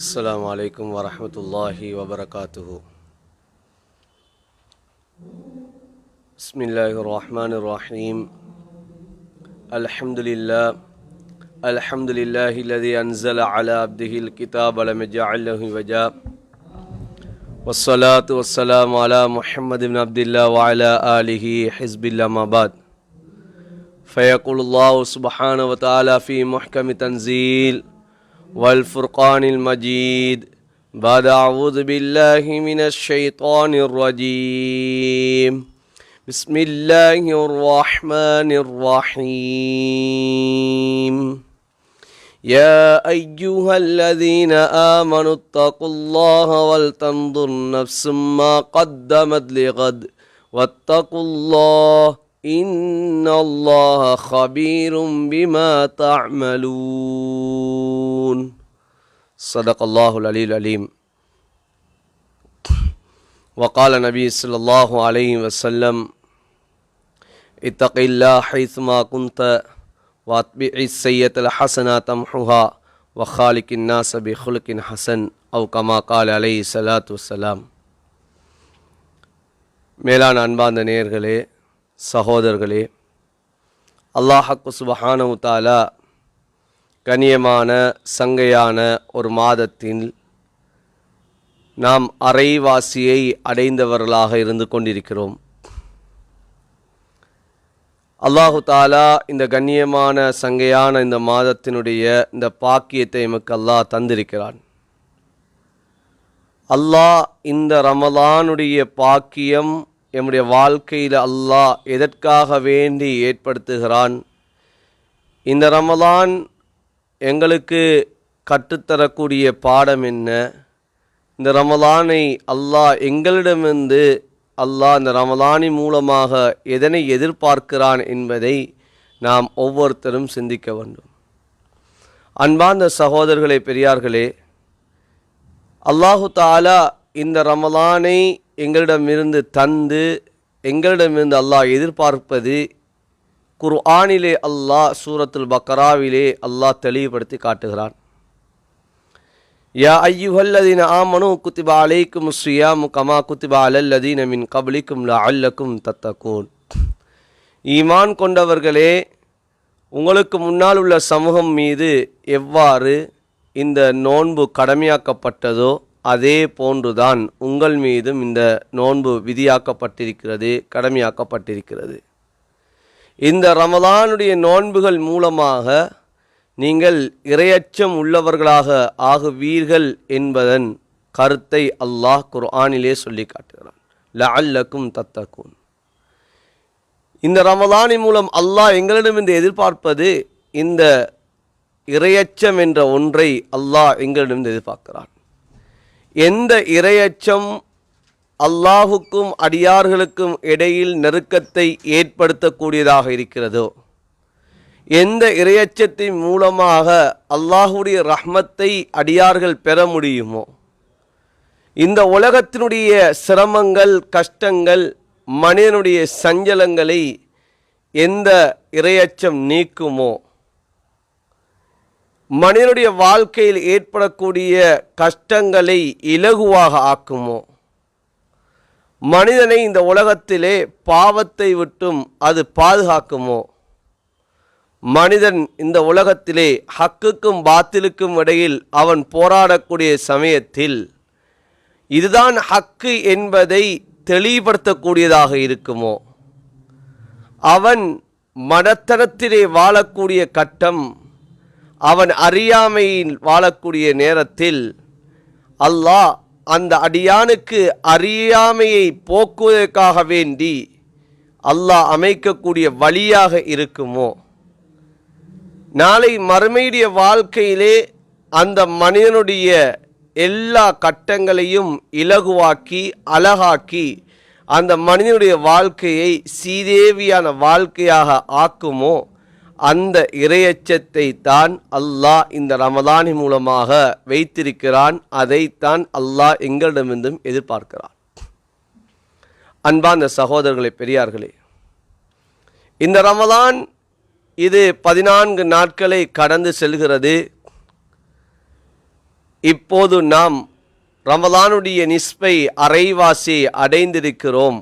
السلام عليكم ورحمة الله وبركاته. بسم الله الرحمن الرحيم. الحمد لله. الحمد لله الذي أنزل على عبده الكتاب ولم يجعل له وجاء. والصلاة والسلام على محمد بن عبد الله وعلى آله حزب الله ما بعد. فيقول الله سبحانه وتعالى في محكم تنزيل والفرقان المجيد. بعد أعوذ بالله من الشيطان الرجيم. بسم الله الرحمن الرحيم. يا أيها الذين آمنوا اتقوا الله ولتنظر نفس ما قدمت لغد. واتقوا الله إن الله خبير بما تعملون صدق الله العلي العليم وقال النبي صلى الله عليه وسلم اتق الله حيثما كنت واتبع السيئة الحسنة تمحها وخالق الناس بخلق حسن أو كما قال عليه الصلاة والسلام மேலான அன்பார்ந்த நேயர்களே சகோதரர்களே அல்லாஹக்கு சுபஹானவு தாலா கண்ணியமான சங்கையான ஒரு மாதத்தில் நாம் அரைவாசியை அடைந்தவர்களாக இருந்து கொண்டிருக்கிறோம். அல்லாஹு தாலா இந்த கண்ணியமான சங்கையான இந்த மாதத்தினுடைய இந்த பாக்கியத்தை எமக்கு அல்லாஹ் தந்திருக்கிறான். அல்லாஹ் இந்த ரமலானுடைய பாக்கியம் எம்முடைய வாழ்க்கையில் அல்லாஹ் எதற்காக வேண்டி ஏற்படுத்துகிறான்? இந்த ரமலான் எங்களுக்கு கற்றுத்தரக்கூடிய பாடம் என்ன? இந்த ரமலானை அல்லாஹ் எங்களிடமிருந்து அல்லாஹ் இந்த ரமலானின் மூலமாக எதனை எதிர்பார்க்கிறான் என்பதை நாம் ஒவ்வொருத்தரும் சிந்திக்க வேண்டும். அன்பார்ந்த சகோதரர்களே பெரியார்களே அல்லாஹு தாலா இந்த ரமலானை எங்களிடமிருந்து தந்து எங்களிடமிருந்து அல்லாஹ் எதிர்பார்ப்பது குர்ஆனிலே அல்லாஹ் சூரத்துல் பக்கராவிலே அல்லாஹ் தெளிவுபடுத்தி காட்டுகிறான். யா ஐயுஹல்லதீன ஆமனு குத்திபா அலைக்கும் சுயாமு கமா குத்திபா அலல்லதீன மின் கபலிக்கும் ல அல்லக்கும் தத்தகூன். ஈமான் கொண்டவர்களே உங்களுக்கு முன்னால் உள்ள சமூகம் மீது எவ்வாறு இந்த நோன்பு கடமையாக்கப்பட்டதோ அதே போன்றுதான் உங்கள் மீதும் இந்த நோன்பு விதியாக்கப்பட்டிருக்கிறது கடமையாக்கப்பட்டிருக்கிறது. இந்த ரமதானுடைய நோன்புகள் மூலமாக நீங்கள் இரையச்சம் உள்ளவர்களாக ஆகுவீர்கள் என்பதன் கருத்தை அல்லாஹ் குர்ஆனிலே சொல்லி காட்டுகிறான் லஅல்லக்கும் தத்தக்கும் இந்த ரமதானின் மூலம் அல்லாஹ் எங்களிடமிருந்து எதிர்பார்ப்பது இந்த இரையச்சம் என்ற ஒன்றை அல்லாஹ் எங்களிடமிருந்து எதிர்பார்க்கிறான். எந்த இரையச்சம் அல்லாஹுக்கும் அடியார்களுக்கும் இடையில் நெருக்கத்தை ஏற்படுத்தக்கூடியதாக இருக்கிறதோ எந்த இரையச்சத்தின் மூலமாக அல்லாஹுடைய ரஹ்மத்தை அடியார்கள் பெற முடியுமோ இந்த உலகத்தினுடைய சிரமங்கள் கஷ்டங்கள் மனிதனுடைய சஞ்சலங்களை எந்த இரையச்சம் நீக்குமோ மனிதனுடைய வாழ்க்கையில் ஏற்படக்கூடிய கஷ்டங்களை இலகுவாக ஆக்குமோ? மனிதனை இந்த உலகத்திலே பாவத்தை விட்டும் அது பாதுகாக்குமோ? மனிதன் இந்த உலகத்திலே ஹக்குக்கும் பாத்திலுக்கும் இடையில் அவன் போராடக்கூடிய சமயத்தில் இதுதான் ஹக்கு என்பதை தெளிவுபடுத்தக்கூடியதாக இருக்குமோ? அவன் மனத்தனத்திலே வாழக்கூடிய கட்டம் அவன் அறியாமையில் வாழக்கூடிய நேரத்தில் அல்லாஹ் அந்த அடியானுக்கு அறியாமையை போக்குவதற்காக வேண்டி அல்லாஹ் அமைக்கக்கூடிய வழியாக இருக்குமோ? நாளை மறுமையுடைய வாழ்க்கையிலே அந்த மனிதனுடைய எல்லா கட்டங்களையும் இலகுவாக்கி அழகாக்கி அந்த மனிதனுடைய வாழ்க்கையை சீதேவியான வாழ்க்கையாக ஆக்குமோ? அந்த இரையச்சத்தை தான் அல்லாஹ் இந்த ரமலானி மூலமாக வைத்திருக்கிறான். அதைத்தான் அல்லாஹ் எங்களிடமிருந்தும் எதிர்பார்க்கிறான். அன்பார்ந்த சகோதரர்களே பெரியார்களே இந்த ரமலான் இது பதினான்கு நாட்களை கடந்து செல்கிறது. இப்போது நாம் ரமலானுடைய நிஸ்பை அரைவாசி அடைந்திருக்கிறோம்.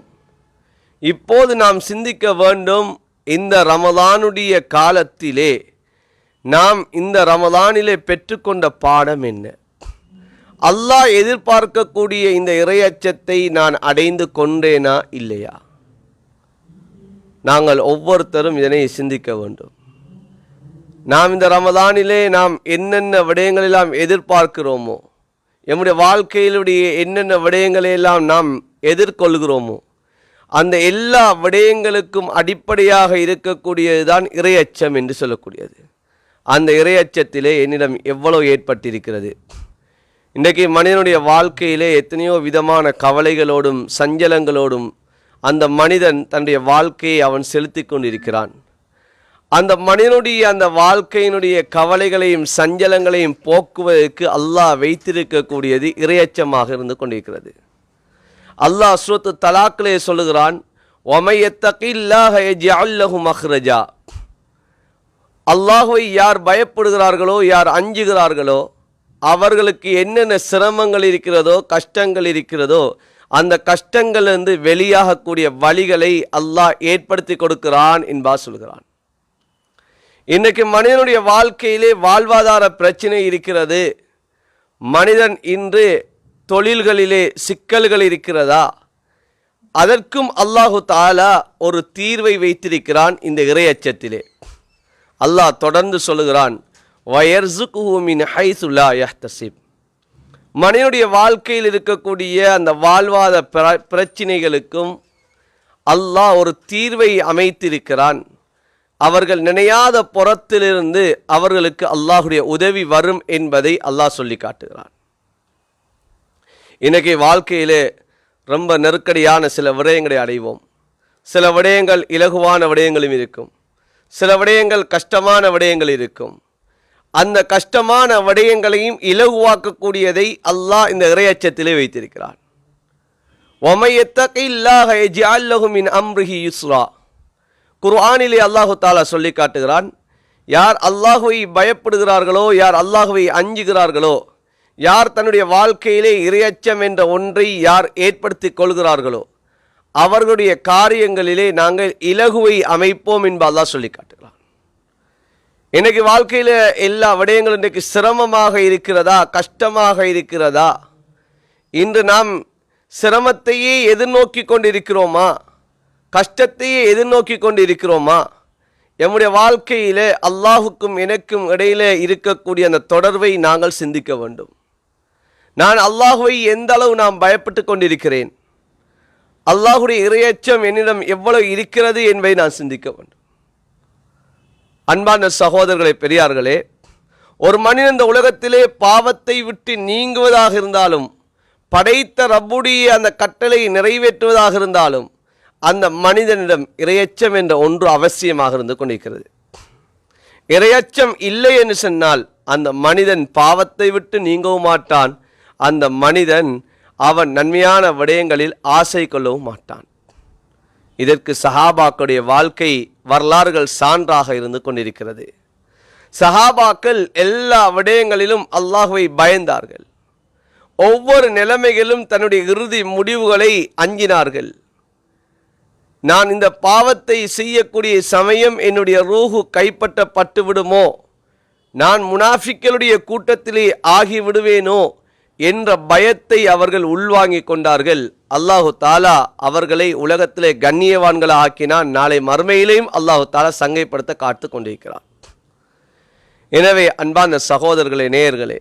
இப்போது நாம் சிந்திக்க வேண்டும் இந்த ரமதானுடைய காலத்திலே நாம் இந்த ரமதானிலே பெற்றுக்கொண்ட பாடம் என்ன? அல்லாஹ் எதிர்பார்க்கக்கூடிய இந்த இறையச்சத்தை நான் அடைந்து கொண்டேனா இல்லையா? நாங்கள் ஒவ்வொருத்தரும் இதனை சிந்திக்க வேண்டும். நாம் இந்த ரமதானிலே நாம் என்னென்ன விடயங்களெல்லாம் எதிர்பார்க்கிறோமோ எம்முடைய வாழ்க்கையிலுடைய என்னென்ன விடயங்களையெல்லாம் நாம் எதிர்கொள்கிறோமோ அந்த எல்லா விடயங்களுக்கும் அடிப்படையாக இருக்கக்கூடியதுதான் இறையச்சம் என்று சொல்லக்கூடியது. அந்த இறையச்சத்திலே என்னிடம் எவ்வளவு ஏற்பட்டிருக்கிறது? இன்றைக்கு மனிதனுடைய வாழ்க்கையிலே எத்தனையோ விதமான கவலைகளோடும் சஞ்சலங்களோடும் அந்த மனிதன் தன்னுடைய வாழ்க்கையை அவன் செலுத்தி கொண்டிருக்கிறான். அந்த மனிதனுடைய அந்த வாழ்க்கையினுடைய கவலைகளையும் சஞ்சலங்களையும் போக்குவதற்கு அல்லாஹ் வைத்திருக்கக்கூடியது இறையச்சமாக இருந்து கொண்டிருக்கிறது. அல்லாஹ் சுரத்து தலாக்கிலே சொல்லுகிறான் ஒமையத்தகில்லாஹு மஹ்ரஜா. அல்லாஹுவை யார் பயப்படுகிறார்களோ யார் அஞ்சுகிறார்களோ அவர்களுக்கு என்னென்ன சிரமங்கள் இருக்கிறதோ கஷ்டங்கள் இருக்கிறதோ அந்த கஷ்டங்களிலிருந்து வெளியாகக்கூடிய வழிகளை அல்லாஹ் ஏற்படுத்தி கொடுக்கிறான் என்பா சொல்கிறான். இன்றைக்கு மனிதனுடைய வாழ்க்கையிலே வாழ்வாதார பிரச்சனை இருக்கிறது. மனிதன் இன்று தொழில்களிலே சிக்கல்கள் இருக்கிறதா? அதற்கும் அல்லாஹு தாலா ஒரு தீர்வை வைத்திருக்கிறான் இந்த இறையச்சத்திலே அல்லாஹ் தொடர்ந்து சொல்லுகிறான் வயர்சுகுமின் ஹைசுல்லா யஹ்தசிப் மனிதனுடைய வாழ்க்கையில் இருக்கக்கூடிய அந்த வாழ்வாத பிர பிரச்சினைகளுக்கும் அல்லாஹ் ஒரு தீர்வை அமைத்திருக்கிறான். அவர்கள் நினையாத புறத்திலிருந்து அவர்களுக்கு அல்லாஹுடைய உதவி வரும் என்பதை அல்லாஹ் சொல்லி காட்டுகிறான் இன்றைக்கி வாழ்க்கையிலே ரொம்ப நெருக்கடியான சில விடயங்களை அடைவோம். சில விடயங்கள் இலகுவான விடயங்களும் இருக்கும். சில விடயங்கள் கஷ்டமான விடயங்கள் இருக்கும். அந்த கஷ்டமான விடயங்களையும் இலகுவாக்கக்கூடியதை அல்லாஹ் இந்த இறையச்சத்திலே வைத்திருக்கிறான். அம்ருஹி யுஸ்ரா? குர்ஆனிலே அல்லாஹு தாலா சொல்லி காட்டுகிறான் யார் அல்லாஹுவை பயப்படுகிறார்களோ யார் அல்லாஹுவை அஞ்சுகிறார்களோ யார் தன்னுடைய வாழ்க்கையிலே இரையச்சம் என்ற ஒன்றை யார் ஏற்படுத்தி கொள்கிறார்களோ அவர்களுடைய காரியங்களிலே நாங்கள் இலகுவை அமைப்போம் என்ப சொல்லி காட்டுகிறார் இன்னைக்கு வாழ்க்கையில் எல்லா விடயங்களும் இன்றைக்கு சிரமமாக இருக்கிறதா கஷ்டமாக இருக்கிறதா? இன்று நாம் சிரமத்தையே எதிர்நோக்கி கொண்டிருக்கிறோமா? கஷ்டத்தையே எதிர்நோக்கி கொண்டு இருக்கிறோமா எம்முடைய வாழ்க்கையிலே அல்லாஹுக்கும் எனக்கும் இடையிலே இருக்கக்கூடிய அந்த தொடர்பை நாங்கள் சிந்திக்க வேண்டும். நான் அல்லாஹுவை எந்த அளவு நான் பயப்பட்டு கொண்டிருக்கிறேன்? அல்லாஹுடைய இரையச்சம் என்னிடம் எவ்வளவு இருக்கிறது என்பதை நான் சிந்திக்க வேண்டும். அன்பான சகோதரர்களே பெரியார்களே ஒரு மனிதன் இந்த உலகத்திலே பாவத்தை விட்டு நீங்குவதாக இருந்தாலும் படைத்த ரப்புடைய அந்த கட்டளை நிறைவேற்றுவதாக இருந்தாலும் அந்த மனிதனிடம் இரையச்சம் என்ற ஒன்று அவசியமாக இருந்து கொண்டிருக்கிறது. இரையச்சம் இல்லை என்று சொன்னால் அந்த மனிதன் பாவத்தை விட்டு நீங்கவும் மாட்டான் அந்த மனிதன் அவன் நன்மையான விடயங்களில் ஆசை கொள்ளவும் மாட்டான். இதற்கு சஹாபாக்களுடைய வாழ்க்கை வரலாறுகள் சான்றாக இருந்து கொண்டிருக்கிறது. சஹாபாக்கள் எல்லா விடயங்களிலும் அல்லாஹுவை பயந்தார்கள். ஒவ்வொரு நிலைமைகளிலும் தன்னுடைய இறுதி முடிவுகளை அஞ்சினார்கள். நான் இந்த பாவத்தை செய்யக்கூடிய சமயம் என்னுடைய ரூஹு கைப்பற்றப்பட்டு விடுமோ நான் முனாஃபிக்களுடைய கூட்டத்திலே ஆகிவிடுவேனோ? என்ற பயத்தை அவர்கள் உள்வாங்கிக் கொண்டார்கள். அல்லாஹு தாலா அவர்களை உலகத்திலே கண்ணியவான்களை ஆக்கினான் நாளை மறுமையிலேயும் அல்லாஹு தாலா சங்கைப்படுத்த காத்து கொண்டிருக்கிறார் எனவே அன்பான சகோதரர்களே நேயர்களே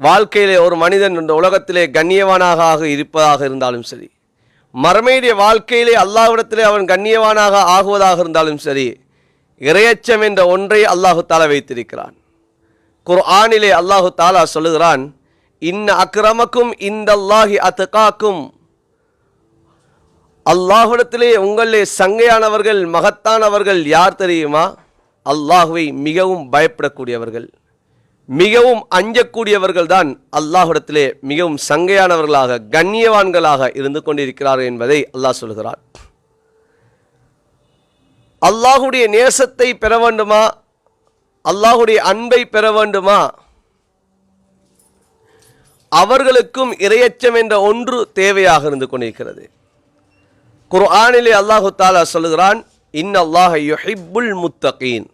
வாழ்க்கையிலே ஒரு மனிதன் இந்த உலகத்திலே கண்ணியவானாக ஆக இருப்பதாக இருந்தாலும் சரி மறுமையுடைய வாழ்க்கையிலே அல்லாஹ்விடத்திலே அவன் கண்ணியவானாக ஆகுவதாக இருந்தாலும் சரி இரையச்சம் என்ற ஒன்றை அல்லாஹு தாலா வைத்திருக்கிறான். குர்ஆனிலே அல்லாஹு தாலா சொல்லுகிறான் இன்ன அக்கிரமக்கும் இந்த அல்லாஹி அத்துகாக்கும் அல்லாஹுடத்திலே உங்களே சங்கையானவர்கள் மகத்தானவர்கள் யார் தெரியுமா அல்லாஹுவை மிகவும் பயப்படக்கூடியவர்கள் மிகவும் அஞ்சக்கூடியவர்கள் தான் அல்லாஹுடத்திலே மிகவும் சங்கையானவர்களாக கண்ணியவான்களாக இருந்து கொண்டிருக்கிறார்கள் என்பதை அல்லாஹ் சொல்கிறார் அல்லாஹுடைய நேசத்தை பெற வேண்டுமா அல்லாஹுடைய அன்பை பெற வேண்டுமா அவர்களுக்கும் இரையச்சம் என்ற ஒன்று தேவையாக இருந்து கொண்டிருக்கிறது. குர்ஆனிலே அல்லாஹு தாலா சொல்லுகிறான் இன் அல்லாஹ் யுஹிப்புல் முத்தகீன்.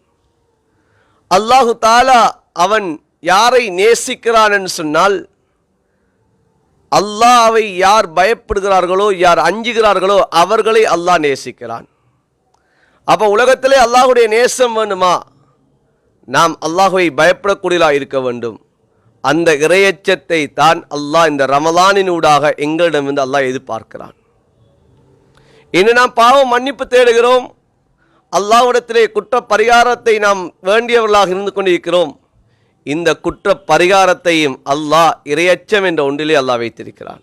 அல்லாஹு தாலா அவன் யாரை நேசிக்கிறான் என்று சொன்னால் அல்லாவை யார் பயப்படுகிறார்களோ யார் அஞ்சுகிறார்களோ அவர்களை அல்லாஹ் நேசிக்கிறான். அப்போ உலகத்திலே அல்லாஹுடைய நேசம் வேண்டுமா? நாம் அல்லாஹுவை பயப்படக்கூடியதாக இருக்க வேண்டும். அந்த இறையச்சத்தை தான் அல்லாஹ் இந்த ரமலானினூடாக எங்களிடமிருந்து அல்லாஹ் எதிர்பார்க்கிறான். இன்று நாம் பாவம் மன்னிப்பு தேடுகிறோம். அல்லாவிடத்திலே குற்ற பரிகாரத்தை நாம் வேண்டியவர்களாக இருந்து கொண்டிருக்கிறோம். இந்த குற்ற பரிகாரத்தையும் அல்லாஹ் இரையச்சம் என்ற ஒன்றிலே அல்லாஹ் வைத்திருக்கிறான்.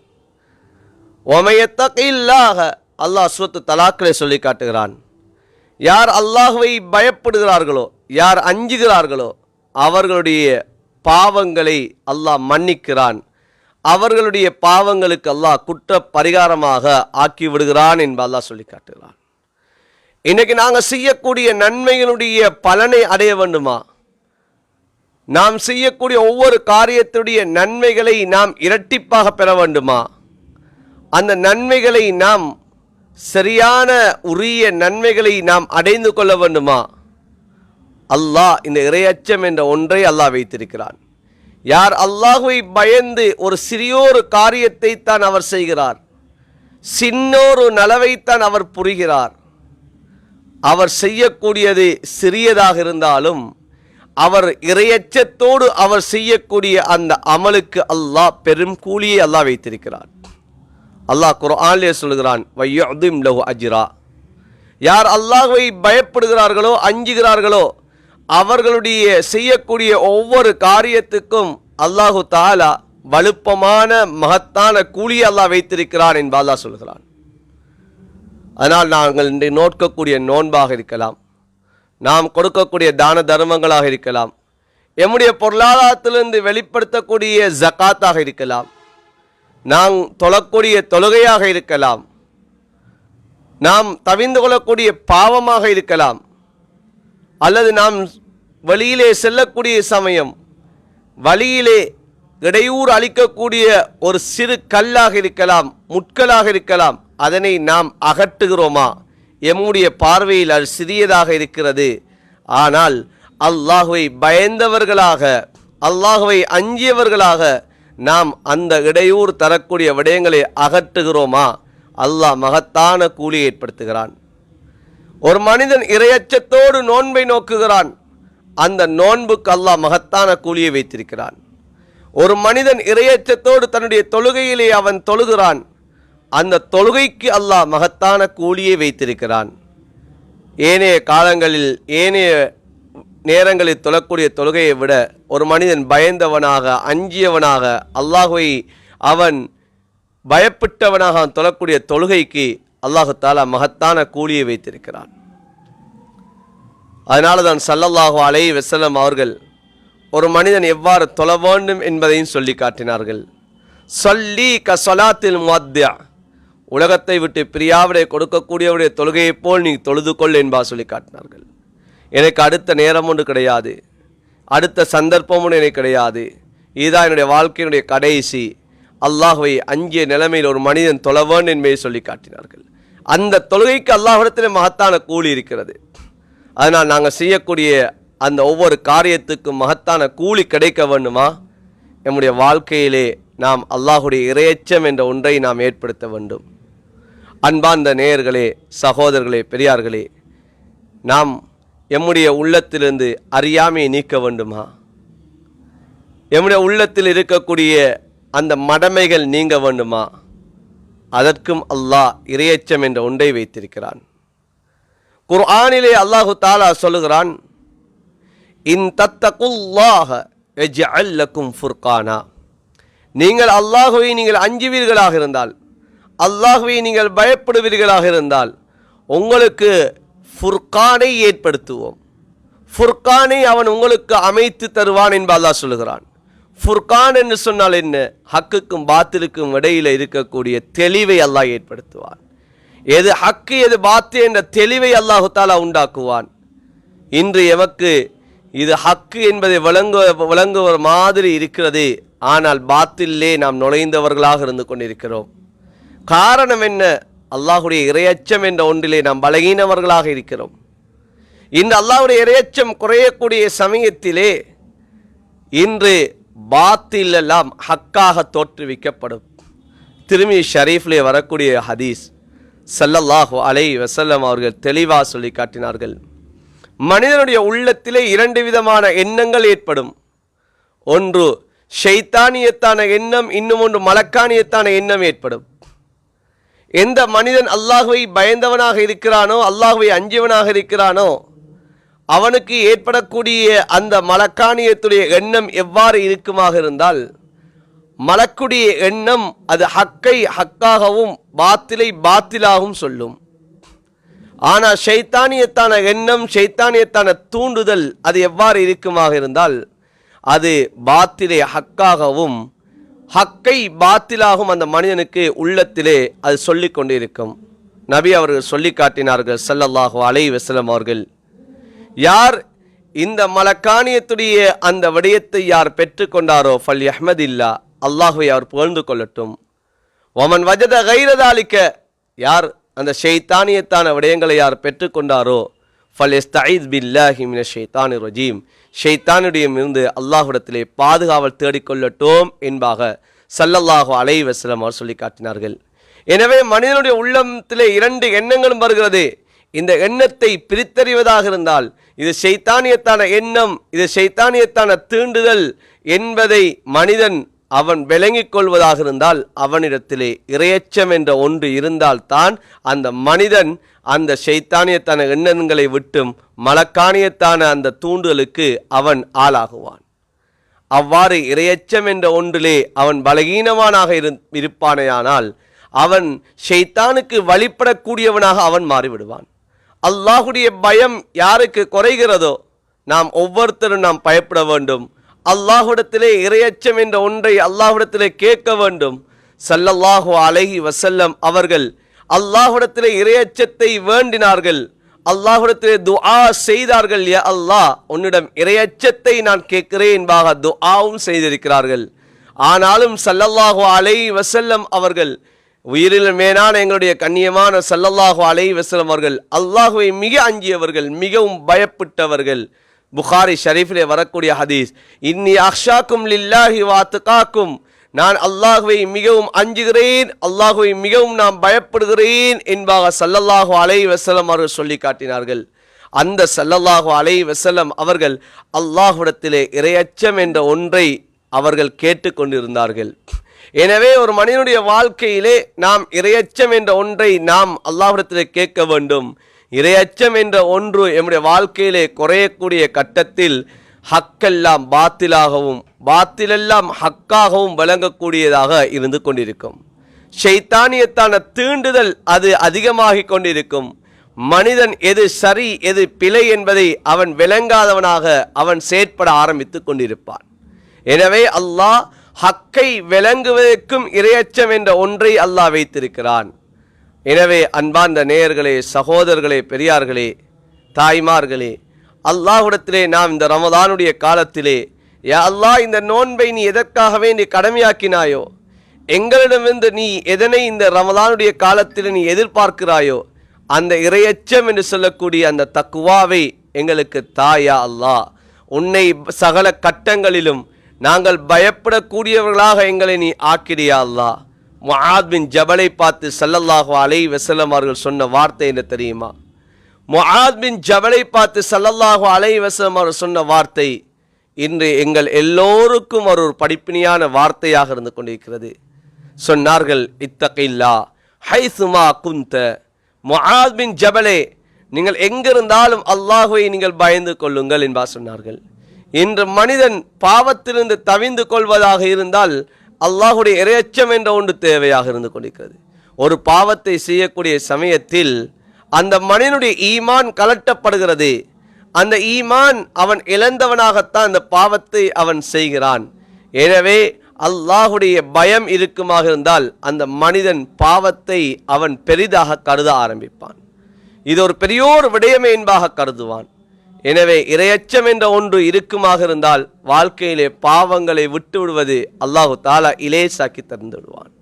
ஒமையத்தகையில்லாக அல்லாஹ் சுவத்து தலாக்களை சொல்லி காட்டுகிறான். யார் அல்லாஹுவை பயப்படுகிறார்களோ யார் அஞ்சுகிறார்களோ அவர்களுடைய பாவங்களை அல்லாஹ் மன்னிக்கிறான். அவர்களுடைய பாவங்களுக்கு அல்லாஹ் குற்ற பரிகாரமாக ஆக்கி விடுகிறான் என்று அல்லாஹ் சொல்லி காட்டுகிறான். இன்னைக்கு நாங்கள் செய்யக்கூடிய நன்மைகளுடைய பலனை அடைய வேண்டுமா? நாம் செய்யக்கூடிய ஒவ்வொரு காரியத்துடைய நன்மைகளை நாம் இரட்டிப்பாக பெற வேண்டுமா? அந்த நன்மைகளை நாம் சரியான உரிய நன்மைகளை நாம் அடைந்து கொள்ள வேண்டுமா? அல்லாஹ் இந்த இரையச்சம் என்ற ஒன்றை அல்லாஹ் வைத்திருக்கிறான். யார் அல்லாஹுவை பயந்து ஒரு சிறியோரு காரியத்தை தான் அவர் செய்கிறார் சின்னோரு நலவைத்தான் அவர் புரிகிறார். அவர் செய்யக்கூடியது சிறியதாக இருந்தாலும் அவர் இரையச்சத்தோடு அவர் செய்யக்கூடிய அந்த அமலுக்கு அல்லாஹ் பெரும் கூலியை அல்லாஹ் வைத்திருக்கிறார் அல்லாஹ் குர்ஆனிலே சொல்கிறான் வையுதிம் லஹு அஜ்ரா. யார் அல்லாஹுவை பயப்படுகிறார்களோ அஞ்சுகிறார்களோ அவர்களுடைய செய்யக்கூடிய ஒவ்வொரு காரியத்துக்கும் அல்லாஹு தாலா வலுப்பமான மகத்தான கூலி அல்லாஹ் வைத்திருக்கிறான் என்பது அல்லாஹ் சொல்கிறான். அதனால் நாங்கள் இன்று நோட்கக்கூடிய நோன்பாக இருக்கலாம். நாம் கொடுக்கக்கூடிய தான தர்மங்களாக இருக்கலாம். எம்முடைய பொருளாதாரத்திலிருந்து வெளிப்படுத்தக்கூடிய ஜக்காத்தாக இருக்கலாம். நாம் தொழக்கூடிய தொழுகையாக இருக்கலாம். நாம் தவிந்து கொள்ளக்கூடிய பாவமாக இருக்கலாம். அல்லது நாம் வழியிலே செல்லக்கூடிய சமயம் வழியிலே இடையூறு அளிக்கக்கூடிய ஒரு சிறு கல்லாக இருக்கலாம் முட்களாக இருக்கலாம் அதனை நாம் அகற்றுகிறோமா? எம்முடைய பார்வையில் அது சிறியதாக இருக்கிறது. ஆனால் அல்லாஹுவை பயந்தவர்களாக அல்லாஹுவை அஞ்சியவர்களாக நாம் அந்த இடையூறு தரக்கூடிய விடயங்களை அகற்றுகிறோமா? அல்லாஹ் மகத்தான கூலி ஏற்படுத்துகிறான். ஒரு மனிதன் இரையச்சத்தோடு நோன்பை நோக்குகிறான். அந்த நோன்புக்கு அல்லாஹ் மகத்தான கூலியை வைத்திருக்கிறான். ஒரு மனிதன் இரையச்சத்தோடு தன்னுடைய தொழுகையிலே அவன் தொழுகிறான். அந்த தொழுகைக்கு அல்லாஹ் மகத்தான கூலியை வைத்திருக்கிறான். ஏனைய காலங்களில் ஏனைய நேரங்களில் தொழக்கூடிய தொழுகையை விட ஒரு மனிதன் பயந்தவனாக அஞ்சியவனாக அல்லாஹுவை அவன் பயப்பட்டவனாக அவன் தொழக்கூடிய தொழுகைக்கு அல்லாஹு தாலா மகத்தான கூலியை வைத்திருக்கிறான். அதனால தான் சல்லல்லாஹு அலை வெசலம் அவர்கள் ஒரு மனிதன் எவ்வாறு தொழ வேண்டும் என்பதையும் சொல்லி காட்டினார்கள். சொல்லி க சொலாத்தில் மத்தியா உலகத்தை விட்டு பிரியாவிடை கொடுக்கக்கூடியவருடைய தொழுகையைப் போல் நீ தொழுது கொள் என்பா சொல்லி காட்டினார்கள். எனக்கு அடுத்த நேரம் ஒன்று கிடையாது. அடுத்த சந்தர்ப்பம் ஒன்று எனக்கு கிடையாது. இதுதான் என்னுடைய வாழ்க்கையினுடைய கடைசி. அல்லாஹுவை அஞ்சிய நிலைமையில் ஒரு மனிதன் தொழ என்பதை சொல்லி காட்டினார்கள். அந்த தொழுகைக்கு அல்லாஹிடத்தில் மகத்தான கூலி இருக்கிறது. அதனால் நாங்கள் செய்யக்கூடிய அந்த ஒவ்வொரு காரியத்துக்கும் மகத்தான கூலி கிடைக்க வேண்டுமா? நம்முடைய வாழ்க்கையிலே நாம் அல்லாஹுடைய இரையச்சம் என்ற ஒன்றை நாம் ஏற்படுத்த வேண்டும். அன்பார்ந்த நேயர்களே சகோதரர்களே பெரியார்களே நாம் எம்முடைய உள்ளத்திலிருந்து அறியாமையை நீக்க வேண்டுமா? எம்முடைய உள்ளத்தில் இருக்கக்கூடிய அந்த மடமைகள் நீங்க வேண்டுமா? அதற்கும் அல்லாஹ் இரையச்சம் என்ற ஒன்றை வைத்திருக்கிறான். குர்ஆனிலே அல்லாஹு தாலா சொல்லுகிறான் இன் தத்தகுல்லாக அல்லக்கும் ஃபுர்கானா. நீங்கள் அல்லாஹுவை நீங்கள் அஞ்சுவீர்களாக இருந்தால் அல்லாஹுவை நீங்கள் பயப்படுவீர்களாக இருந்தால் உங்களுக்கு ஃபுர்கானை ஏற்படுத்துவோம். ஃபுர்கானை அவன் உங்களுக்கு அமைத்து தருவான் என்று அல்லாஹ் சொல்லுகிறான். ஃபுர்கான் என்று சொன்னால் என்ன? ஹக்குக்கும் பாத்திலுக்கும் இடையில் இருக்கக்கூடிய தெளிவை அல்லாஹ் ஏற்படுத்துவான். எது ஹக்கு எது பாத்து என்ற தெளிவை அல்லாஹு தாலா உண்டாக்குவான். இன்று எமக்கு இது ஹக்கு என்பதை விளங்கு விளங்குவர் மாதிரி இருக்கிறது. ஆனால் பாத்திலே நாம் நுழைந்தவர்களாக இருந்து கொண்டிருக்கிறோம். காரணம் என்ன? அல்லாஹுடைய இரையச்சம் என்ற ஒன்றிலே நாம் பலகீனவர்களாக இருக்கிறோம். இன்று அல்லாஹுடைய இரையச்சம் குறையக்கூடிய சமயத்திலே இன்று பாத்தில் எல்லாம் ஹக்காக தோற்றுவிக்கப்படும். திருமி ஷரீஃப்லே வரக்கூடிய ஹதீஸ் சல்லல்லாஹு அலை வசல்லம் அவர்கள் தெளிவாக சொல்லி காட்டினார்கள். மனிதனுடைய உள்ளத்திலே இரண்டு விதமான எண்ணங்கள் ஏற்படும். ஒன்று ஷைத்தானியத்தான எண்ணம் இன்னும் ஒன்று மலக்கானியத்தான எண்ணம் ஏற்படும். எந்த மனிதன் அல்லாஹுவை பயந்தவனாக இருக்கிறானோ அல்லாஹுவை அஞ்சியவனாக இருக்கிறானோ அவனுக்கு ஏற்படக்கூடிய அந்த மலக்கானியத்துடைய எண்ணம் எவ்வாறு இருக்குமாக இருந்தால் மலக்குடைய எண்ணம் அது ஹக்கை ஹக்காகவும் பாத்திலை பாத்திலாகவும் சொல்லும். ஆனால் ஷைத்தானியத்தான எண்ணம் ஷைத்தானியத்தான தூண்டுதல் அது எவ்வாறு இருக்குமாக இருந்தால் அது பாத்திலை ஹக்காகவும் ஹக்கை பாத்திலாகும் அந்த மனிதனுக்கு உள்ளத்திலே அது சொல்லிக் கொண்டிருக்கும் நபி அவர்கள் சொல்லி காட்டினார்கள் சல்லல்லாஹு அலை வசலம் அவர்கள் யார் இந்த மலக்கானியத்துடைய அந்த விடயத்தை யார் பெற்றுக்கொண்டாரோ ஃபல் அஹ்மதில்லா அல்லாஹுவை அவர் புகழ்ந்து கொள்ளட்டும். ஒமன் வஜத கைரதாலிக்க யார் அந்த ஷெய்தானியத்தான விடயங்களை யார் பெற்றுக்கொண்டாரோ ஃபல் எஸ்தஈத் பில்லாஹி மின ஷைத்தானி ரஜீம். ஷைத்தானுடைய இருந்து அல்லாஹுடத்திலே பாதுகாவல் தேடிக்கொள்ளட்டும் என்பாக சல்லல்லாஹு அலை வஸல்லம் அவர் சொல்லி காட்டினார்கள். எனவே மனிதனுடைய உள்ளத்திலே இரண்டு எண்ணங்களும் வருகிறது. இந்த எண்ணத்தை பிரித்தறிவதாக இருந்தால் இது ஷைத்தானியத்தான எண்ணம் இது ஷைத்தானியத்தான தீண்டுதல் என்பதை மனிதன் அவன் விளங்கிக் கொள்வதாக இருந்தால் அவனிடத்திலே இரையச்சம் என்ற ஒன்று இருந்தால்தான் அந்த மனிதன் அந்த ஷைத்தானியத்தான எண்ணங்களை விட்டும் மலக்கானியத்தான அந்த தூண்டுதலுக்கு அவன் ஆளாகுவான். அவ்வாறு இரையச்சம் என்ற ஒன்றிலே அவன் பலகீனவானாக இரு இருப்பானேயானால் அவன் ஷெய்தானுக்கு வழிபடக்கூடியவனாக அவன் மாறிவிடுவான். அல்லாஹுடைய பயம் யாருக்கு குறைகிறதோ நாம் ஒவ்வொருத்தரும் நாம் பயப்பட வேண்டும். அல்லாஹுடத்திலே இரையச்சம் என்ற ஒன்றை அல்லாஹுடத்திலே கேட்க வேண்டும். சல்லல்லாஹு அலைஹி வசல்லம் அவர்கள் அல்லாஹுடத்திலே இரையச்சத்தை வேண்டினார்கள். அல்லாஹுடத்திலே துஆ செய்தார்கள் யா அல்லாஹ் உன்னிடம் இரையச்சத்தை நான் கேட்கிறேன் என்பாக துஆவும் செய்திருக்கிறார்கள். ஆனாலும் சல்லல்லாஹு அலை வசல்லம் அவர்கள் உயிரில் மேலான எங்களுடைய கண்ணியமான சல்லல்லாஹு அலை வஸல்லம் அவர்கள் அல்லாஹுவை மிக அஞ்சியவர்கள் மிகவும் பயப்பட்டவர்கள். புகாரி ஷரீஃபிலே வரக்கூடிய ஹதீஸ் இன்னி அக்ஷாக்கும் லில்லாஹி வாத்துகாக்கும் நான் அல்லாஹுவை மிகவும் அஞ்சுகிறேன் அல்லாஹுவை மிகவும் நான் பயப்படுகிறேன் என்பாக சல்லல்லாஹு அலை வசலம் அவர்கள் சொல்லி காட்டினார்கள். அந்த சல்லல்லாஹு அலை வசலம் அவர்கள் அல்லாஹுடத்திலே இரையச்சம் என்ற ஒன்றை அவர்கள் கேட்டுக்கொண்டிருந்தார்கள் எனவே ஒரு மனிதனுடைய வாழ்க்கையிலே நாம் இரையச்சம் என்ற ஒன்றை நாம் அல்லாஹ்விடத்திலே கேட்க வேண்டும். இரையச்சம் என்ற ஒன்று எம்முடைய வாழ்க்கையிலே குறையக்கூடிய கட்டத்தில் ஹக்கெல்லாம் பாத்திலாகவும் பாத்திலெல்லாம் ஹக்காகவும் விளங்கக்கூடியதாக இருந்து கொண்டிருக்கும். ஷைத்தானியத்தான தீண்டுதல் அது அதிகமாகிக் கொண்டிருக்கும். மனிதன் எது சரி எது பிழை என்பதை அவன் விளங்காதவனாக அவன் செயற்பட ஆரம்பித்துக் கொண்டிருப்பான். எனவே அல்லாஹ் ஹக்கை விளங்குவதற்கும் இரையச்சம் என்ற ஒன்றை அல்லாஹ் வைத்திருக்கிறான். எனவே அன்பார்ந்த நேயர்களே சகோதரர்களே பெரியார்களே தாய்மார்களே அல்லாஹுடத்திலே நாம் இந்த ரமதானுடைய காலத்திலே யா அல்லாஹ் இந்த நோன்பை நீ எதற்காகவே நீ கடமையாக்கினாயோ எங்களிடமிருந்து நீ எதனை இந்த ரமதானுடைய காலத்தில் நீ எதிர்பார்க்கிறாயோ அந்த இரையச்சம் என்று சொல்லக்கூடிய அந்த தக்குவாவை எங்களுக்கு தாயா அல்லாஹ். உன்னை சகல கட்டங்களிலும் நாங்கள் பயப்படக்கூடியவர்களாக எங்களை நீ ஆக்கிறியா அல்லா. முஹாத் பின் ஜபலை பார்த்து சல்லல்லாஹு அலை வசலம் அவர்கள் சொன்ன வார்த்தை என்ன தெரியுமா? முஹாத் பின் ஜபலை பார்த்து சல்லல்லாஹு அலை வசலம் அவர்கள் சொன்ன வார்த்தை இன்று எங்கள் எல்லோருக்கும் ஒரு ஒரு படிப்பினியான வார்த்தையாக இருந்து கொண்டிருக்கிறது. சொன்னார்கள் இத்தகைல்லா ஹைசுமா குந்த முஹாத் பின் ஜபலே நீங்கள் எங்கிருந்தாலும் அல்லாஹுவை நீங்கள் பயந்து கொள்ளுங்கள் என்பா சொன்னார்கள். இன்று மனிதன் பாவத்திலிருந்து தவிந்து கொள்வதாக இருந்தால் அல்லாஹுடைய இரையச்சம் என்ற ஒன்று தேவையாக இருந்து கொண்டிருக்கிறது. ஒரு பாவத்தை செய்யக்கூடிய சமயத்தில் அந்த மனிதனுடைய ஈமான் கலட்டப்படுகிறது. அந்த ஈமான் அவன் இழந்தவனாகத்தான் அந்த பாவத்தை அவன் செய்கிறான். எனவே அல்லாஹுடைய பயம் இருக்குமாக இருந்தால் அந்த மனிதன் பாவத்தை அவன் பெரிதாக கருத ஆரம்பிப்பான். இது ஒரு பெரியோர் விடயமே என்பாக கருதுவான். எனவே இரையச்சம் என்ற ஒன்று இருக்குமாக இருந்தால் வாழ்க்கையிலே பாவங்களை விட்டு விடுவது அல்லாஹு தாலா இலேசாக்கி தந்து விடுவான்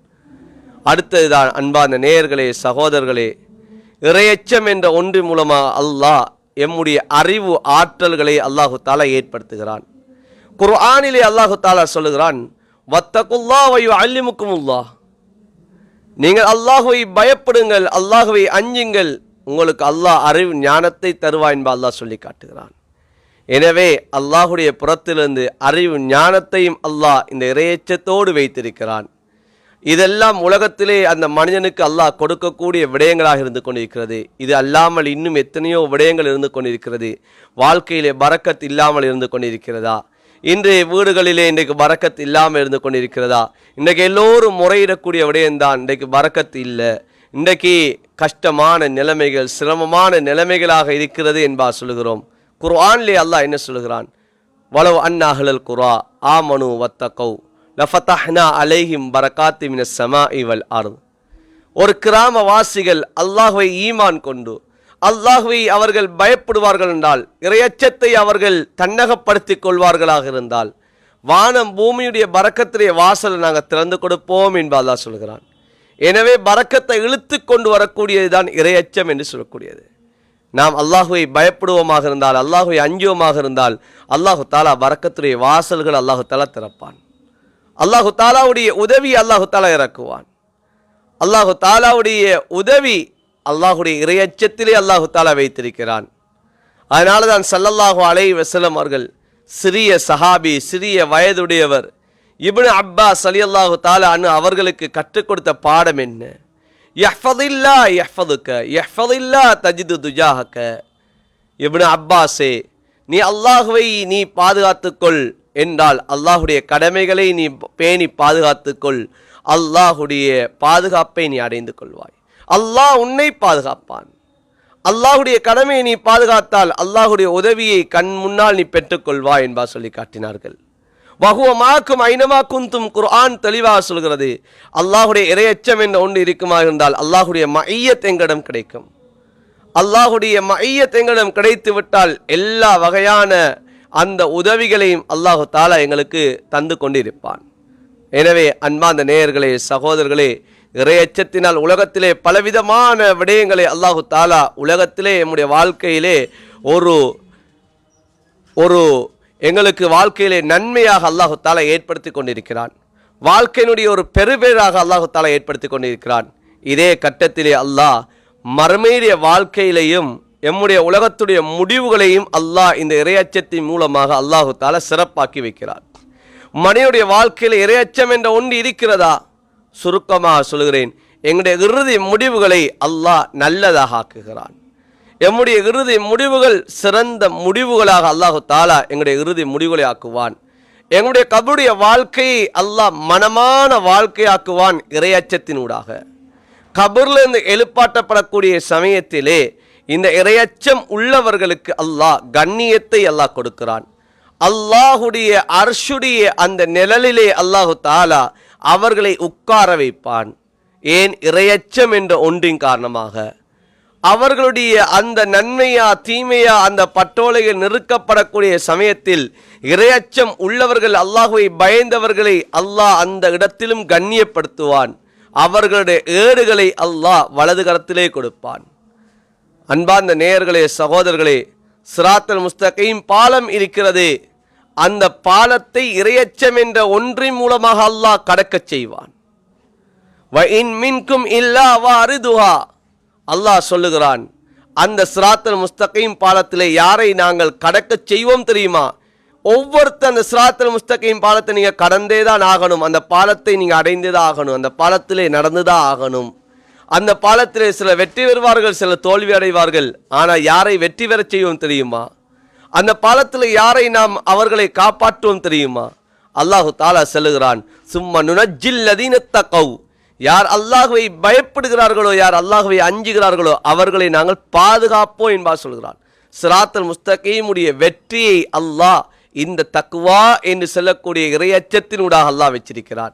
அடுத்ததுதான் அன்பான நேயர்களே சகோதரர்களே இரையச்சம் என்ற ஒன்று மூலமாக அல்லாஹ் எம்முடைய அறிவு ஆற்றல்களை அல்லாஹு தாலா ஏற்படுத்துகிறான். குர்ஆனிலே அல்லாஹு தாலா சொல்லுகிறான் வத்தகுல்லா வையு அல்லிமுக்குமுல்லா நீங்கள் அல்லாஹுவை பயப்படுங்கள் அல்லாஹுவை அஞ்சுங்கள் உங்களுக்கு அல்லாஹ் அறிவு ஞானத்தை தருவாய் என்ப அல்லாஹ் சொல்லி காட்டுகிறான். எனவே அல்லாஹுடைய புறத்திலிருந்து அறிவு ஞானத்தையும் அல்லாஹ் இந்த இரையச்சத்தோடு வைத்திருக்கிறான். இதெல்லாம் உலகத்திலே அந்த மனிதனுக்கு அல்லாஹ் கொடுக்கக்கூடிய விடயங்களாக இருந்து கொண்டிருக்கிறது. இது அல்லாமல் இன்னும் எத்தனையோ விடயங்கள் இருந்து கொண்டிருக்கிறது. வாழ்க்கையிலே பறக்கத் இல்லாமல் இருந்து கொண்டிருக்கிறதா? இன்றைய வீடுகளிலே இன்றைக்கு பறக்கத் இல்லாமல் இருந்து கொண்டிருக்கிறதா? இன்றைக்கு எல்லோரும் முறையிடக்கூடிய விடயம்தான். இன்றைக்கு பறக்கத் இல்லை. இன்றைக்கு கஷ்டமான நிலைமைகள் சிரமமான நிலைமைகளாக இருக்கிறது என்பா சொல்லுகிறோம். குர்ஆன்லே அல்லாஹ் என்ன சொல்லுகிறான்? வளவு அன்னாஹலல் குரா ஆமனு வத்தகௌ லஃபத்தஹ்னா அலைஹிம் பரகாத்தி மின சமா இவல் அர்த். ஒரு கிராமவாசிகள் அல்லாஹுவை ஈமான் கொண்டு அல்லாஹுவை அவர்கள் பயப்படுவார்கள் என்றால் இறையச்சத்தை அவர்கள் தன்னகப்படுத்திக் கொள்வார்களாக இருந்தால் வானம் பூமியுடைய பறக்கத்திலே வாசலை நாங்கள் திறந்து கொடுப்போம் என்று அல்லாஹ் சொல்கிறான் எனவே பறக்கத்தை இழுத்து கொண்டு வரக்கூடியதுதான் இரையச்சம் என்று சொல்லக்கூடியது. நாம் அல்லாஹுவை பயப்படுவோமாக இருந்தால் அல்லாஹுவை அஞ்சுவோமாக இருந்தால் அல்லாஹு தாலா பறக்கத்துடைய வாசல்கள் அல்லாஹு தாலா திறப்பான். அல்லாஹு தாலாவுடைய உதவி அல்லாஹு தாலா இறக்குவான். அல்லாஹு தாலாவுடைய உதவி அல்லாஹுடைய இறையச்சத்திலே அல்லாஹு தாலா வைத்திருக்கிறான். அதனால தான் சல்லல்லாஹு அலை வசலம் அவர்கள் சிறிய சஹாபி சிறிய வயதுடையவர் இப்னு அப்பாஸ் அலி அல்லாஹு தாலா அனு அவர்களுக்கு கற்றுக் கொடுத்த பாடம் என்ன? யஹ்ஃபதில்லா யஹ்ஃபதுக்க யஹ்ஃபதில்லா தஜிது துஜாஹக்க. இப்னு அப்பாஸே நீ அல்லாஹுவை நீ பாதுகாத்துக்கொள் என்றால் அல்லாஹுடைய கடமைகளை நீ பேணி பாதுகாத்துக்கொள் அல்லாஹுடைய பாதுகாப்பை நீ அடைந்து கொள்வாய். அல்லாஹ் உன்னை பாதுகாப்பான். அல்லாஹுடைய கடமையை நீ பாதுகாத்தால் அல்லாஹுடைய உதவியை கண் முன்னால் நீ பெற்றுக்கொள்வாய் என்பா சொல்லி காட்டினார்கள். வகுவமாக்கும் ஐனமா குந்தும் குர்ஆன் தெளிவாக சொல்கிறது. அல்லாஹுடைய இரையச்சம் என்ற ஒன்று இருக்குமா இருந்தால் அல்லாஹுடைய மையத் எங்களிடம் கிடைக்கும். அல்லாஹுடைய மையத் எங்களிடம் கிடைத்து விட்டால் எல்லா வகையான அந்த உதவிகளையும் அல்லாஹு தாலா எங்களுக்கு தந்து கொண்டிருப்பான். எனவே அன்பாந்த நேயர்களே சகோதரர்களே இறையச்சத்தினால் உலகத்திலே பலவிதமான விடயங்களை அல்லாஹு தாலா உலகத்திலே நம்முடைய வாழ்க்கையிலே ஒரு ஒரு எங்களுக்கு வாழ்க்கையிலே நன்மையாக அல்லாஹு தாலா ஏற்படுத்தி கொண்டிருக்கிறான். வாழ்க்கையினுடைய ஒரு பெருபேராக அல்லாஹு தாலா ஏற்படுத்தி கொண்டிருக்கிறான். இதே கட்டத்திலே அல்லாஹ் மறுமையுடைய வாழ்க்கையிலையும் எம்முடைய உலகத்துடைய முடிவுகளையும் அல்லாஹ் இந்த இரையச்சத்தின் மூலமாக அல்லாஹு தாலா சிறப்பாக்கி வைக்கிறார். மனிதனுடைய வாழ்க்கையில் இரையச்சம் என்ற ஒன்று இருக்கிறதா? சுருக்கமாக சொல்கிறேன் எங்களுடைய இறுதி முடிவுகளை அல்லாஹ் நல்லதாக ஆக்குகிறான். எம்முடைய இறுதி முடிவுகள் சிறந்த முடிவுகளாக அல்லாஹு தாலா எங்களுடைய இறுதி முடிவுகளை ஆக்குவான். எங்களுடைய கபருடைய வாழ்க்கையை அல்லாஹ் மனமான வாழ்க்கையாக்குவான் இரையச்சத்தினூடாக கபூர்லேருந்து எழுப்பாட்டப்படக்கூடிய சமயத்திலே இந்த இரையச்சம் உள்ளவர்களுக்கு அல்லாஹ் கண்ணியத்தை அல்லாஹ் கொடுக்கிறான். அல்லாஹுடைய அர்ஷுடைய அந்த நிழலிலே அல்லாஹு தாலா அவர்களை உட்கார வைப்பான். ஏன் இரையச்சம் என்ற ஒன்றின் காரணமாக. அவர்களுடைய அந்த நன்மையா தீமையா அந்த பட்டோலையில் நெருக்கப்படக்கூடிய சமயத்தில் இரையச்சம் உள்ளவர்கள் அல்லாஹுவை பயந்தவர்களை அல்லாஹ் அந்த இடத்திலும் கண்ணியப்படுத்துவான். அவர்களுடைய ஏடுகளை அல்லாஹ் வலது கரத்திலே கொடுப்பான். அன்பார்ந்த நேயர்களே சகோதரர்களே சிராத்தல் முஸ்தகையும் பாலம் இருக்கிறது. அந்த பாலத்தை இரையச்சம் என்ற ஒன்றின் மூலமாக அல்லாஹ் கடக்கச் செய்வான். வ இன் மின்கும் இல்லா வாரிதுஹா. அல்லாஹ் சொல்லுகிறான் அந்த சிராத்தல் முஸ்தகையும் பாலத்திலே யாரை நாங்கள் கடக்கச் செய்வோம் தெரியுமா? ஒவ்வொருத்தர் அந்த சிராத்தல் முஸ்தகையும் பாலத்தை நீங்கள் கடந்தே தான் ஆகணும் அந்த பாலத்தை நீங்கள் அடைந்தே தான் ஆகணும் அந்த பாலத்திலே நடந்து தான் ஆகணும். அந்த பாலத்திலே சில வெற்றி பெறுவார்கள் சில தோல்வி அடைவார்கள் ஆனால் யாரை வெற்றி பெறச் செய்வோம் தெரியுமா? அந்த பாலத்தில் யாரை நாம் அவர்களை காப்பாற்றுவோம் தெரியுமா? அல்லாஹு தாலா செல்லுகிறான் சும்மா நுனஜில்லதீன கவு யார் அல்லாஹுவை பயப்படுகிறார்களோ யார் அல்லாஹுவை அஞ்சுகிறார்களோ அவர்களை நாங்கள் பாதுகாப்போம் என்பா சொல்கிறான் சிராத்தல் முஸ்தகீமுடைய வெற்றியை அல்லாஹ் இந்த தக்குவா என்று சொல்லக்கூடிய இறையச்சத்தினூடாக அல்லாஹ் வச்சிருக்கிறார்.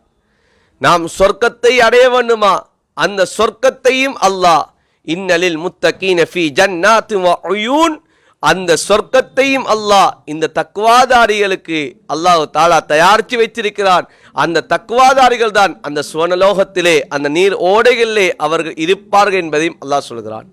நாம் சொர்க்கத்தை அடைய வேண்டுமா? அந்த சொர்க்கத்தையும் அல்லாஹ். இன்னலில் முத்தகீன ஃபி ஜன்னாத்து வ உயூன் அந்த சொர்க்கத்தையும் அல்லாஹ் இந்த தக்குவாதாரிகளுக்கு அல்லாஹ் தாலா தயாரித்து வைத்திருக்கிறான். அந்த தக்குவாதாரிகள் தான் அந்த சுவனலோகத்திலே அந்த நீர் ஓடைகளிலே அவர்கள் இருப்பார்கள் என்பதையும் அல்லாஹ் சொல்கிறான்.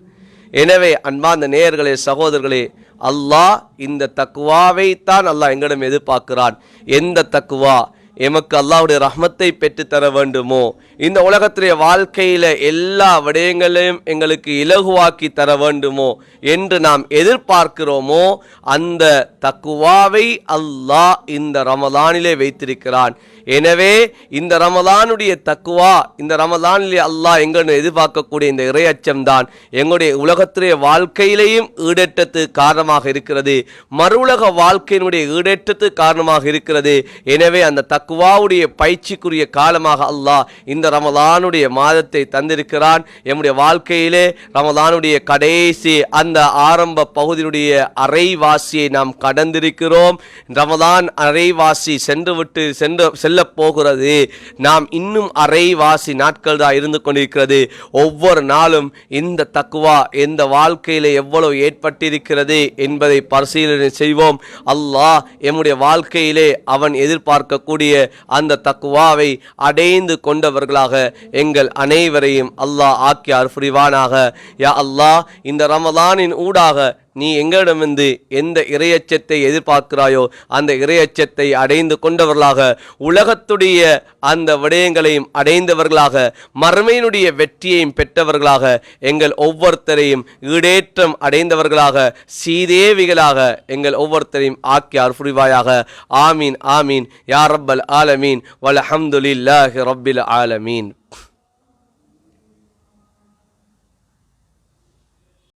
எனவே அன்பார்ந்த நேயர்களே சகோதரர்களே அல்லாஹ் இந்த தக்குவாவை தான் அல்லாஹ் எங்களிடம் எதிர்பார்க்கிறான். எந்த தக்குவா? எமக்கு அல்லாவுடைய ரஹ்மத்தை பெற்றுத்தர வேண்டுமோ? இந்த உலகத்துடைய வாழ்க்கையில் எல்லா விடயங்களையும் எங்களுக்கு இலகுவாக்கி தர வேண்டுமோ? என்று நாம் எதிர்பார்க்கிறோமோ? அந்த தக்குவாவை அல்லாஹ் இந்த ரமலானிலே வைத்திருக்கிறான். எனவே இந்த ரமதானுடைய தக்குவா இந்த ரமலானிலே அல்லாஹ் எங்கன்னு எதிர்பார்க்கக்கூடிய இந்த இறையச்சம் தான் எங்களுடைய உலகத்துடைய வாழ்க்கையிலேயும் ஈடேற்றத்துக்கு காரணமாக இருக்கிறது. மறு உலக வாழ்க்கையினுடைய ஈடேற்றத்துக்கு காரணமாக இருக்கிறது. எனவே அந்த தக்குவாவுடைய பயிற்சிக்குரிய காலமாக அல்லாஹ் இந்த ரமதானுடைய மாதத்தை தந்திருக்கிறான். எம்முடைய வாழ்க்கையிலே ரமதானுடைய கடைசி அந்த ஆரம்ப பகுதியினுடைய அரைவாசியை நாம் கடந்திருக்கிறோம். ரமதான் அரைவாசி சென்று விட்டு சென்று செல்ல போகிறது நாம் இன்னும் அரைவாசி நாட்கள் தான் இருந்து கொண்டிருக்கிறது. ஒவ்வொரு நாளும் இந்த தக்குவா எந்த வாழ்க்கையில எவ்வளவு ஏற்பட்டிருக்கிறது என்பதை பரிசீலனை செய்வோம். அல்லாஹ் எம்முடைய வாழ்க்கையிலே அவன் எதிர்பார்க்கக்கூடிய அந்த தக்குவாவை அடைந்து கொண்டவர்களாக எங்கள் அனைவரையும் அல்லாஹ் ஆக்கி அற்புரிவானாக யா அல்லாஹ் இந்த ரமலானின் ஊடாக நீ எங்களிடமிருந்து எந்த இரையச்சத்தை எதிர்பார்க்கிறாயோ அந்த இரையச்சத்தை அடைந்து கொண்டவர்களாக உலகத்துடைய அந்த விடயங்களையும் அடைந்தவர்களாக மறுமையினுடைய வெற்றியையும் பெற்றவர்களாக எங்கள் ஒவ்வொருத்தரையும் ஈடேற்றம் அடைந்தவர்களாக சீதேவிகளாக எங்கள் ஒவ்வொருத்தரையும் ஆக்கி அற்புரிவாயாக ஆமீன் ஆமீன். யாரப்பல் ஆலமீன் ஆலமீன். வல்ஹம்துலில்லாஹி ரப்பில் ஆலமீன்.